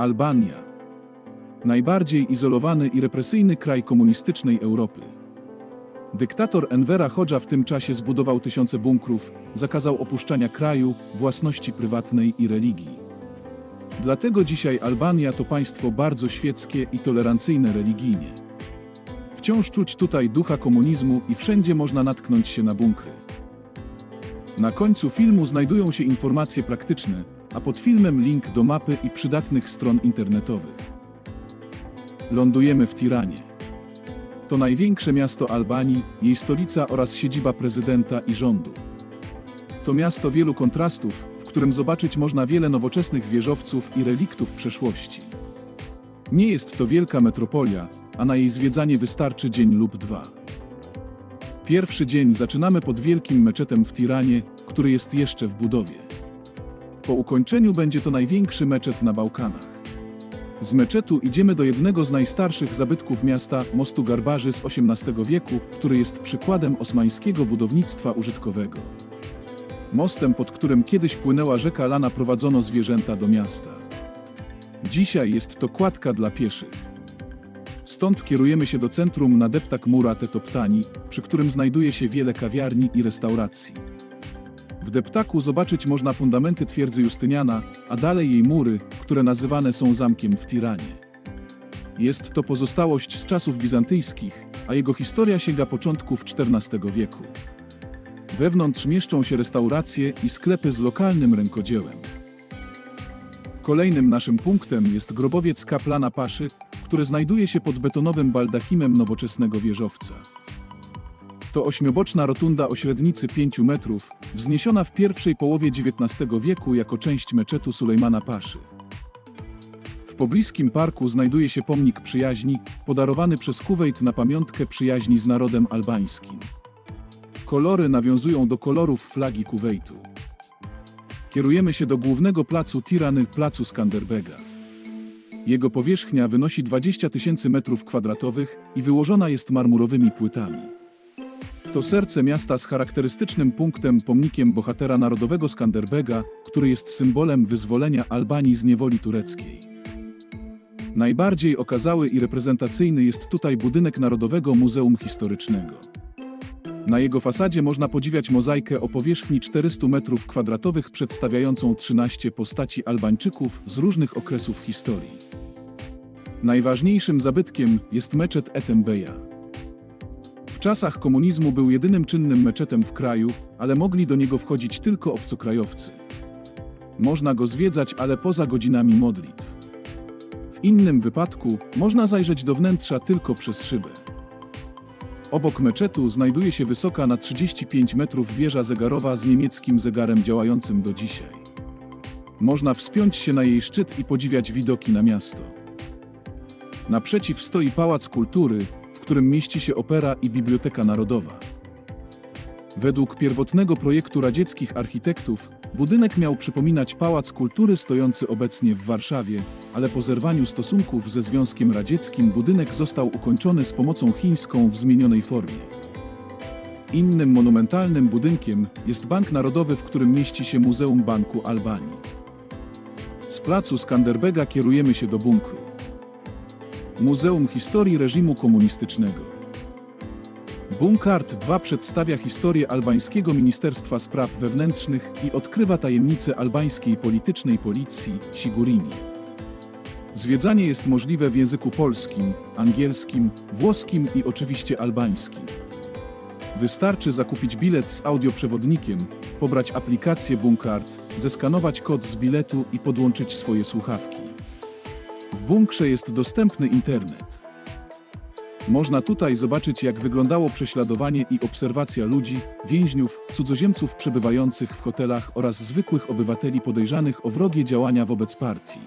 Albania. Najbardziej izolowany i represyjny kraj komunistycznej Europy. Dyktator Envera Hodża w tym czasie zbudował tysiące bunkrów, zakazał opuszczania kraju, własności prywatnej i religii. Dlatego dzisiaj Albania to państwo bardzo świeckie i tolerancyjne religijnie. Wciąż czuć tutaj ducha komunizmu i wszędzie można natknąć się na bunkry. Na końcu filmu znajdują się informacje praktyczne, a pod filmem link do mapy i przydatnych stron internetowych. Lądujemy w Tiranie. To największe miasto Albanii, jej stolica oraz siedziba prezydenta i rządu. To miasto wielu kontrastów, w którym zobaczyć można wiele nowoczesnych wieżowców i reliktów przeszłości. Nie jest to wielka metropolia, a na jej zwiedzanie wystarczy dzień lub dwa. Pierwszy dzień zaczynamy pod wielkim meczetem w Tiranie, który jest jeszcze w budowie. Po ukończeniu będzie to największy meczet na Bałkanach. Z meczetu idziemy do jednego z najstarszych zabytków miasta, mostu Garbarzy z XVIII wieku, który jest przykładem osmańskiego budownictwa użytkowego. Mostem, pod którym kiedyś płynęła rzeka Lana, prowadzono zwierzęta do miasta. Dzisiaj jest to kładka dla pieszych. Stąd kierujemy się do centrum na deptak Murat Toptani, przy którym znajduje się wiele kawiarni i restauracji. W deptaku zobaczyć można fundamenty twierdzy Justyniana, a dalej jej mury, które nazywane są zamkiem w Tiranie. Jest to pozostałość z czasów bizantyjskich, a jego historia sięga początków XIV wieku. Wewnątrz mieszczą się restauracje i sklepy z lokalnym rękodziełem. Kolejnym naszym punktem jest grobowiec kaplana Paszy, który znajduje się pod betonowym baldachimem nowoczesnego wieżowca. To ośmioboczna rotunda o średnicy 5 metrów, wzniesiona w pierwszej połowie XIX wieku jako część meczetu Sulejmana Paszy. W pobliskim parku znajduje się pomnik przyjaźni, podarowany przez Kuwejt na pamiątkę przyjaźni z narodem albańskim. Kolory nawiązują do kolorów flagi Kuwejtu. Kierujemy się do głównego placu Tirany, placu Skanderbega. Jego powierzchnia wynosi 20 tysięcy metrów kwadratowych i wyłożona jest marmurowymi płytami. To serce miasta z charakterystycznym punktem pomnikiem bohatera narodowego Skanderbega, który jest symbolem wyzwolenia Albanii z niewoli tureckiej. Najbardziej okazały i reprezentacyjny jest tutaj budynek Narodowego Muzeum Historycznego. Na jego fasadzie można podziwiać mozaikę o powierzchni 400 m2 przedstawiającą 13 postaci Albańczyków z różnych okresów historii. Najważniejszym zabytkiem jest meczet Etembeja. W czasach komunizmu był jedynym czynnym meczetem w kraju, ale mogli do niego wchodzić tylko obcokrajowcy. Można go zwiedzać, ale poza godzinami modlitw. W innym wypadku można zajrzeć do wnętrza tylko przez szybę. Obok meczetu znajduje się wysoka na 35 metrów wieża zegarowa z niemieckim zegarem działającym do dzisiaj. Można wspiąć się na jej szczyt i podziwiać widoki na miasto. Naprzeciw stoi Pałac Kultury, którym mieści się opera i Biblioteka Narodowa. Według pierwotnego projektu radzieckich architektów, budynek miał przypominać Pałac Kultury stojący obecnie w Warszawie, ale po zerwaniu stosunków ze Związkiem Radzieckim budynek został ukończony z pomocą chińską w zmienionej formie. Innym monumentalnym budynkiem jest Bank Narodowy, w którym mieści się Muzeum Banku Albanii. Z placu Skanderbega kierujemy się do bunkru. Muzeum Historii Reżimu Komunistycznego. Bunkart 2 przedstawia historię albańskiego Ministerstwa Spraw Wewnętrznych i odkrywa tajemnice albańskiej politycznej policji Sigurini. Zwiedzanie jest możliwe w języku polskim, angielskim, włoskim i oczywiście albańskim. Wystarczy zakupić bilet z audioprzewodnikiem, pobrać aplikację Bunkart, zeskanować kod z biletu i podłączyć swoje słuchawki. Bunkrze jest dostępny internet. Można tutaj zobaczyć, jak wyglądało prześladowanie i obserwacja ludzi, więźniów, cudzoziemców przebywających w hotelach oraz zwykłych obywateli podejrzanych o wrogie działania wobec partii.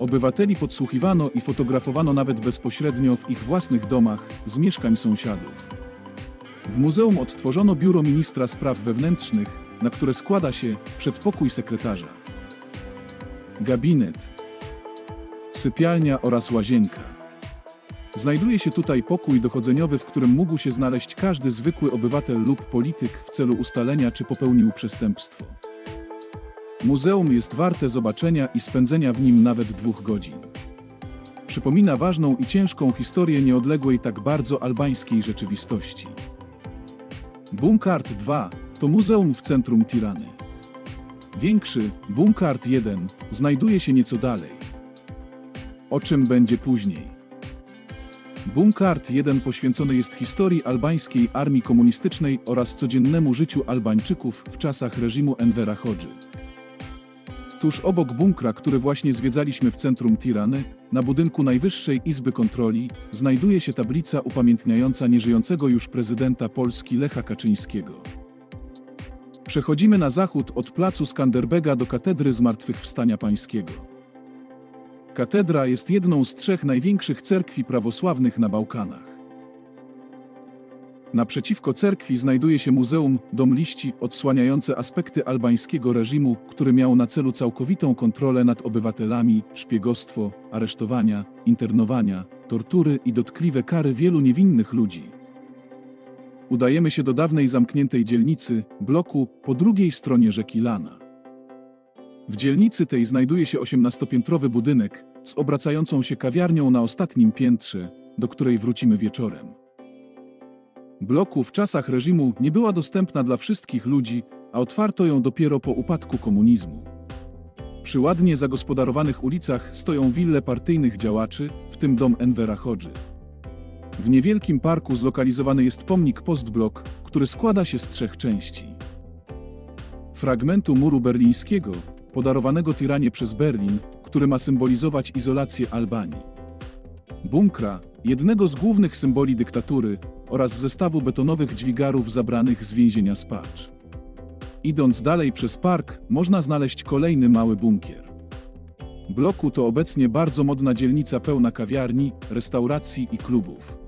Obywateli podsłuchiwano i fotografowano nawet bezpośrednio w ich własnych domach, z mieszkań sąsiadów. W muzeum odtworzono biuro ministra spraw wewnętrznych, na które składa się przedpokój sekretarza, gabinet, sypialnia oraz łazienka. Znajduje się tutaj pokój dochodzeniowy, w którym mógł się znaleźć każdy zwykły obywatel lub polityk w celu ustalenia, czy popełnił przestępstwo. Muzeum jest warte zobaczenia i spędzenia w nim nawet dwóch godzin. Przypomina ważną i ciężką historię nieodległej tak bardzo albańskiej rzeczywistości. Bunkart 2 to muzeum w centrum Tirany. Większy, Bunkart 1, znajduje się nieco dalej. O czym będzie później? Bunkart 1 poświęcony jest historii albańskiej armii komunistycznej oraz codziennemu życiu Albańczyków w czasach reżimu Envera Hodży. Tuż obok bunkra, który właśnie zwiedzaliśmy w centrum Tirany, na budynku Najwyższej Izby Kontroli, znajduje się tablica upamiętniająca nieżyjącego już prezydenta Polski Lecha Kaczyńskiego. Przechodzimy na zachód od placu Skanderbega do katedry Zmartwychwstania Pańskiego. Katedra jest jedną z trzech największych cerkwi prawosławnych na Bałkanach. Naprzeciwko cerkwi znajduje się Muzeum Dom Liści odsłaniające aspekty albańskiego reżimu, który miał na celu całkowitą kontrolę nad obywatelami, szpiegostwo, aresztowania, internowania, tortury i dotkliwe kary wielu niewinnych ludzi. Udajemy się do dawnej zamkniętej dzielnicy, bloku, po drugiej stronie rzeki Lana. W dzielnicy tej znajduje się 18-piętrowy budynek z obracającą się kawiarnią na ostatnim piętrze, do której wrócimy wieczorem. Bloku w czasach reżimu nie była dostępna dla wszystkich ludzi, a otwarto ją dopiero po upadku komunizmu. Przy ładnie zagospodarowanych ulicach stoją wille partyjnych działaczy, w tym dom Envera Hodży. W niewielkim parku zlokalizowany jest pomnik Postblok, który składa się z trzech części. Fragmentu muru berlińskiego, podarowanego Tiranie przez Berlin, który ma symbolizować izolację Albanii. Bunkra, jednego z głównych symboli dyktatury, oraz zestawu betonowych dźwigarów zabranych z więzienia Spacz. Idąc dalej przez park, można znaleźć kolejny mały bunkier. Bloku to obecnie bardzo modna dzielnica pełna kawiarni, restauracji i klubów.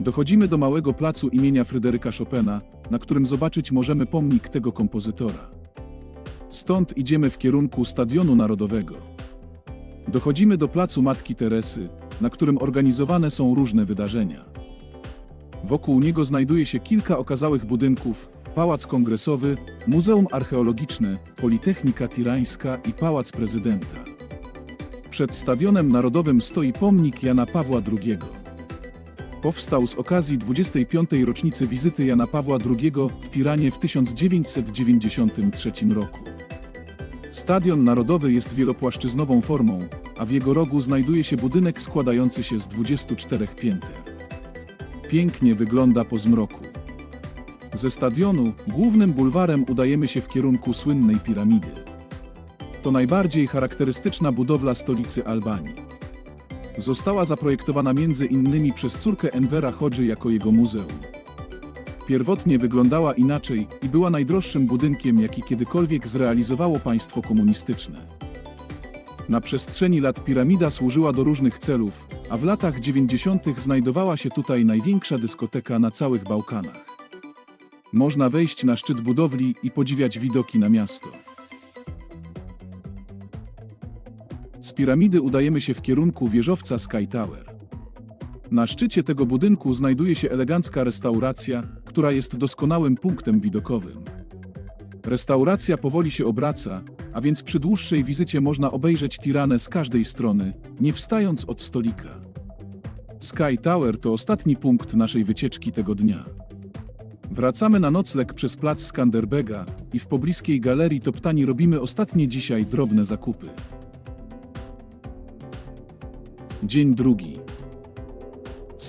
Dochodzimy do małego placu imienia Fryderyka Chopina, na którym zobaczyć możemy pomnik tego kompozytora. Stąd idziemy w kierunku Stadionu Narodowego. Dochodzimy do placu Matki Teresy, na którym organizowane są różne wydarzenia. Wokół niego znajduje się kilka okazałych budynków, Pałac Kongresowy, Muzeum Archeologiczne, Politechnika Tirańska i Pałac Prezydenta. Przed Stadionem Narodowym stoi pomnik Jana Pawła II. Powstał z okazji 25. rocznicy wizyty Jana Pawła II w Tiranie w 1993 roku. Stadion Narodowy jest wielopłaszczyznową formą, a w jego rogu znajduje się budynek składający się z 24 pięter. Pięknie wygląda po zmroku. Ze stadionu, głównym bulwarem udajemy się w kierunku słynnej piramidy. To najbardziej charakterystyczna budowla stolicy Albanii. Została zaprojektowana między innymi przez córkę Envera Hodży jako jego muzeum. Pierwotnie wyglądała inaczej i była najdroższym budynkiem, jaki kiedykolwiek zrealizowało państwo komunistyczne. Na przestrzeni lat piramida służyła do różnych celów, a w latach 90. znajdowała się tutaj największa dyskoteka na całych Bałkanach. Można wejść na szczyt budowli i podziwiać widoki na miasto. Z piramidy udajemy się w kierunku wieżowca Sky Tower. Na szczycie tego budynku znajduje się elegancka restauracja, która jest doskonałym punktem widokowym. Restauracja powoli się obraca, a więc przy dłuższej wizycie można obejrzeć Tiranę z każdej strony, nie wstając od stolika. Sky Tower to ostatni punkt naszej wycieczki tego dnia. Wracamy na nocleg przez plac Skanderbega i w pobliskiej galerii Toptani robimy ostatnie dzisiaj drobne zakupy. Dzień drugi.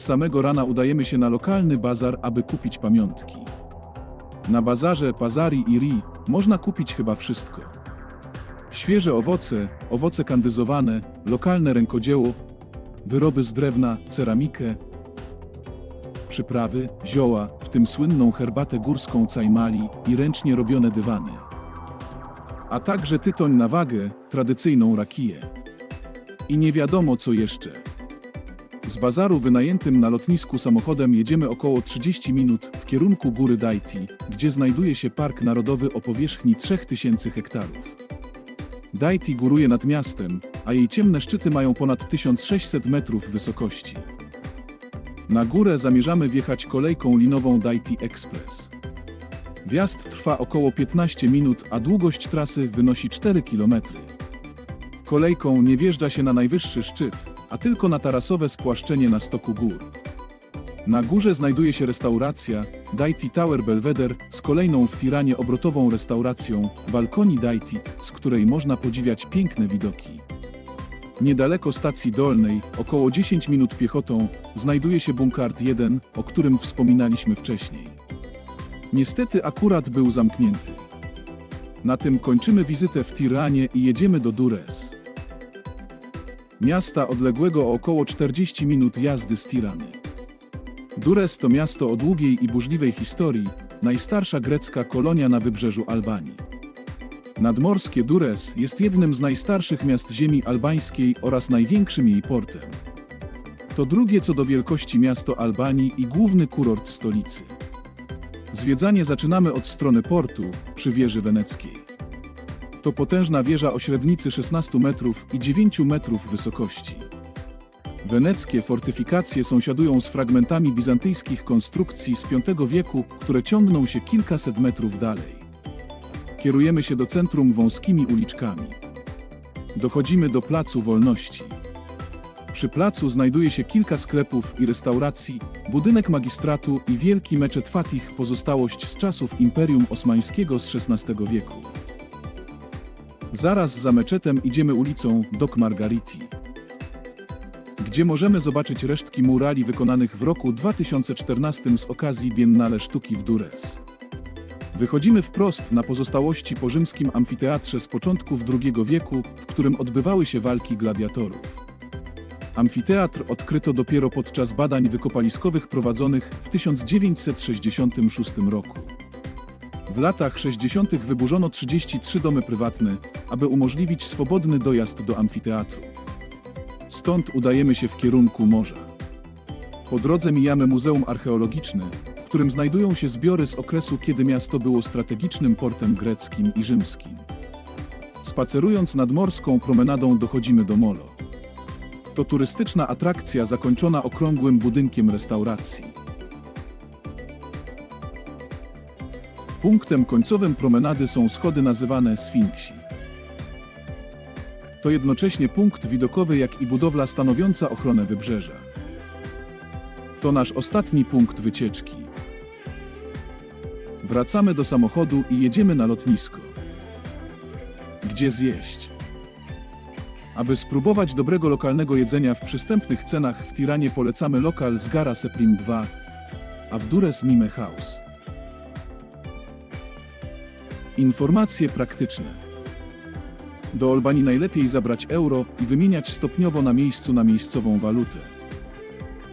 Samego rana udajemy się na lokalny bazar, aby kupić pamiątki. Na bazarze Pazari i Ri można kupić chyba wszystko. Świeże owoce, owoce kandyzowane, lokalne rękodzieło, wyroby z drewna, ceramikę, przyprawy, zioła, w tym słynną herbatę górską cajmali i ręcznie robione dywany. A także tytoń na wagę, tradycyjną rakiję. I nie wiadomo co jeszcze. Z bazaru wynajętym na lotnisku samochodem jedziemy około 30 minut w kierunku góry Daiti, gdzie znajduje się Park Narodowy o powierzchni 3000 hektarów. Daiti góruje nad miastem, a jej ciemne szczyty mają ponad 1600 metrów wysokości. Na górę zamierzamy wjechać kolejką linową Daiti Express. Wjazd trwa około 15 minut, a długość trasy wynosi 4 km. Kolejką nie wjeżdża się na najwyższy szczyt, a tylko na tarasowe spłaszczenie na stoku gór. Na górze znajduje się restauracja Daiti Tower Belvedere z kolejną w Tiranie obrotową restauracją Balkoni Daitit, z której można podziwiać piękne widoki. Niedaleko stacji dolnej, około 10 minut piechotą, znajduje się Bunkart 1, o którym wspominaliśmy wcześniej. Niestety akurat był zamknięty. Na tym kończymy wizytę w Tiranie i jedziemy do Dures. Miasta odległego o około 40 minut jazdy z Tirany. Dures to miasto o długiej i burzliwej historii, najstarsza grecka kolonia na wybrzeżu Albanii. Nadmorskie Dures jest jednym z najstarszych miast ziemi albańskiej oraz największym jej portem. To drugie co do wielkości miasto Albanii i główny kurort stolicy. Zwiedzanie zaczynamy od strony portu, przy wieży weneckiej. To potężna wieża o średnicy 16 metrów i 9 metrów wysokości. Weneckie fortyfikacje sąsiadują z fragmentami bizantyjskich konstrukcji z V wieku, które ciągną się kilkaset metrów dalej. Kierujemy się do centrum wąskimi uliczkami. Dochodzimy do Placu Wolności. Przy placu znajduje się kilka sklepów i restauracji, budynek magistratu i wielki meczet Fatih, pozostałość z czasów Imperium Osmańskiego z XVI wieku. Zaraz za meczetem idziemy ulicą Dok Margariti, gdzie możemy zobaczyć resztki murali wykonanych w roku 2014 z okazji Biennale Sztuki w Dures. Wychodzimy wprost na pozostałości po rzymskim amfiteatrze z początków II wieku, w którym odbywały się walki gladiatorów. Amfiteatr odkryto dopiero podczas badań wykopaliskowych prowadzonych w 1966 roku. W latach 60. wyburzono 33 domy prywatne, aby umożliwić swobodny dojazd do amfiteatru. Stąd udajemy się w kierunku morza. Po drodze mijamy Muzeum Archeologiczne, w którym znajdują się zbiory z okresu, kiedy miasto było strategicznym portem greckim i rzymskim. Spacerując nad morską promenadą dochodzimy do Molo. To turystyczna atrakcja zakończona okrągłym budynkiem restauracji. Punktem końcowym promenady są schody nazywane Sfinksi. To jednocześnie punkt widokowy, jak i budowla stanowiąca ochronę wybrzeża. To nasz ostatni punkt wycieczki. Wracamy do samochodu i jedziemy na lotnisko. Gdzie zjeść? Aby spróbować dobrego lokalnego jedzenia w przystępnych cenach w Tiranie polecamy lokal z Gara Seprim 2, a w Dures Mime House. Informacje praktyczne. Do Albanii najlepiej zabrać euro i wymieniać stopniowo na miejscu na miejscową walutę.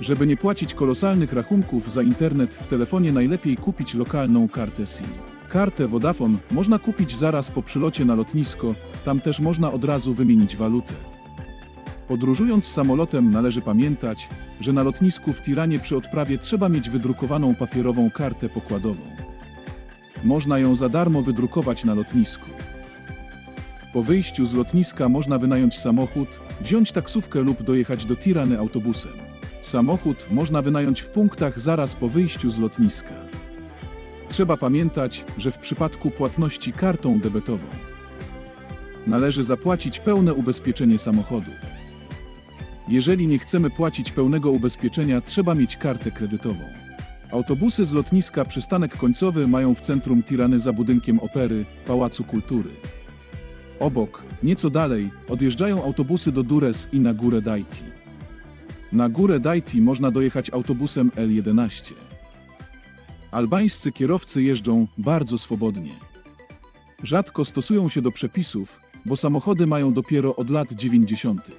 Żeby nie płacić kolosalnych rachunków za internet w telefonie najlepiej kupić lokalną kartę SIM. Kartę Vodafone można kupić zaraz po przylocie na lotnisko, tam też można od razu wymienić walutę. Podróżując samolotem należy pamiętać, że na lotnisku w Tiranie przy odprawie trzeba mieć wydrukowaną papierową kartę pokładową. Można ją za darmo wydrukować na lotnisku. Po wyjściu z lotniska można wynająć samochód, wziąć taksówkę lub dojechać do Tirany autobusem. Samochód można wynająć w punktach zaraz po wyjściu z lotniska. Trzeba pamiętać, że w przypadku płatności kartą debetową należy zapłacić pełne ubezpieczenie samochodu. Jeżeli nie chcemy płacić pełnego ubezpieczenia, trzeba mieć kartę kredytową. Autobusy z lotniska przystanek końcowy mają w centrum Tirany za budynkiem opery, Pałacu Kultury. Obok, nieco dalej, odjeżdżają autobusy do Dures i na górę Daiti. Na górę Daiti można dojechać autobusem L11. Albańscy kierowcy jeżdżą bardzo swobodnie. Rzadko stosują się do przepisów, bo samochody mają dopiero od lat 90.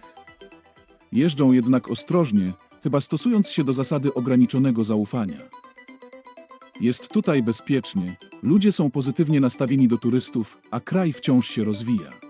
Jeżdżą jednak ostrożnie, chyba stosując się do zasady ograniczonego zaufania. Jest tutaj bezpiecznie, ludzie są pozytywnie nastawieni do turystów, a kraj wciąż się rozwija.